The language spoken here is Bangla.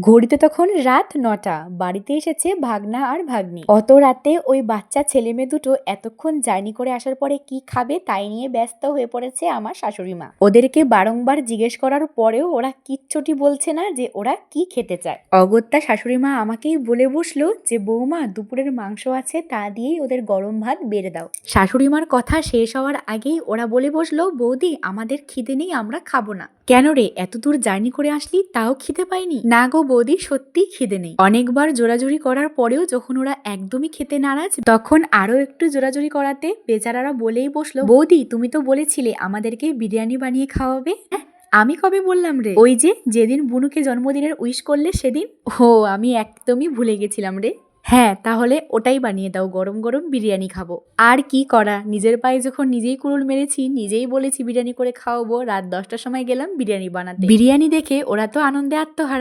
ঘড়িতে তখন রাত নটা। বাড়িতে এসেছে ভাগনা আর ভাগ্নি। অত রাতে ওই বাচ্চা ছেলে মেয়ে দুটো এতক্ষণ জার্নি করে আসার পরে কি খাবে তাই নিয়ে ব্যস্ত হয়ে পড়েছে আমার শাশুড়ি মা। ওদেরকে বারংবার জিজ্ঞেস করার পরেও ওরা কিচ্ছুটি বলছে না যে ওরা কি খেতে চায়। অগত্যা শাশুড়ি মা আমাকেই বলে বসল যে, বৌমা, দুপুরের মাংস আছে, তা দিয়েই ওদের গরম ভাত বেড়ে দাও। শাশুড়ি মার কথা শেষ হওয়ার আগেই ওরা বলে বসল, বৌদি, আমাদের খিদে নেই, আমরা খাব না। কেন রে এত দূর জার্নি করে আসলি, তাও খিদে পাইনি? না গো বৌদি সত্যি খিদে নেই। অনেকবার জোরাজুরি করার পরেও যখন ওরা একদমই খেতে নারাজ, তখন আরও একটু জোরাজুরি করাতে বেচারারা বলেই বসল, বৌদি, তুমি তো বলেছিলে আমাদেরকে বিরিয়ানি বানিয়ে খাওয়াবে? হ্যাঁ আমি কবে বললাম রে? ওই যে, যেদিন বুনুকে জন্মদিনের উইশ করলে সেদিন? ও আমি একদমই ভুলে গেছিলাম রে। হ্যাঁ তাহলে ওটাই বানিয়ে দাও, গরম গরম বিরিয়ানি খাব। আর কি করা? নিজের পায়ে যখন নিজেই কুরুল মেরেছি, নিজেই বলেছি বিরিয়ানি করে খাওয়াবো, রাত দশটার সময় গেলাম বিরিয়ানি বানাতে। বিরিয়ানি দেখে ওরা তো আনন্দে আত্মহারা